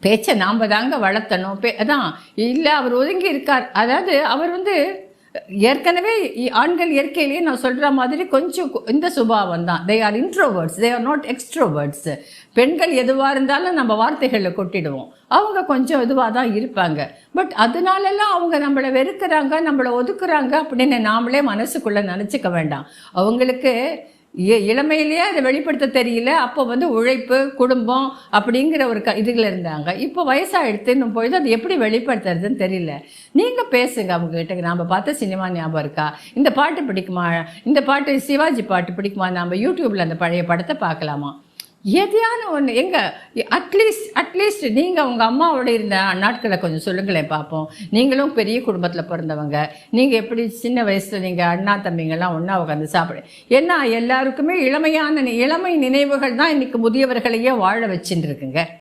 பேச்சை நாம் தாங்க வளர்த்தணும். பே அதான் இல்லை அவர் ஒதுங்கி இருக்கார். அதாவது அவர் வந்து ஏற்கனவே இ- ஆண்கள் இயற்கையிலேயே நான் சொல்கிற மாதிரி கொஞ்சம் இந்த சுபாவம் தான். They are introverts they are not extroverts பெண்கள் எதுவாக இருந்தாலும் நம்ம வார்த்தைகளில் கொட்டிடுவோம். அவங்க கொஞ்சம் இதுவாக தான் இருப்பாங்க. பட் அதனாலலாம் அவங்க நம்மளை வெறுக்கிறாங்க நம்மளை ஒதுக்குறாங்க அப்படின்னு நாமளே மனசுக்குள்ளே நினச்சிக்க வேண்டாம். அவங்களுக்கு இளமையிலேயே அதை வெளிப்படுத்த தெரியல. அப்போ வந்து உழைப்பு குடும்பம் அப்படிங்கிற ஒரு க இதில் இருந்தாங்க. இப்போ வயசாகிடுத்துன்னும் பொழுது அது எப்படி வெளிப்படுத்துறதுன்னு தெரியல. நீங்கள் பேசுங்க அவங்க கிட்ட. நாம் பார்த்த சினிமா ஞாபகம் இருக்கா? இந்த பாட்டு பிடிக்குமா? இந்த பாட்டு சிவாஜி பாட்டு பிடிக்குமா? நம்ம யூடியூப்பில் அந்த பழைய படத்தை பார்க்கலாமா? எதையான ஒன்று எங்க அட்லீஸ்ட் அட்லீஸ்ட் நீங்கள் உங்கள் அம்மாவோட இருந்த நாட்களை கொஞ்சம் சொல்லுங்களேன் பார்ப்போம் நீங்களும் பெரிய குடும்பத்தில் பிறந்தவங்க. நீங்கள் எப்படி சின்ன வயசில் நீங்கள் அண்ணா தம்பிங்கெல்லாம் ஒன்றா உட்காந்து சாப்பிடு ஏன்னா எல்லாருக்குமே இளமையான இளமை நினைவுகள் தான் இன்னைக்கு முதியவர்களையே வாழ வச்சுட்டு இருக்குங்க.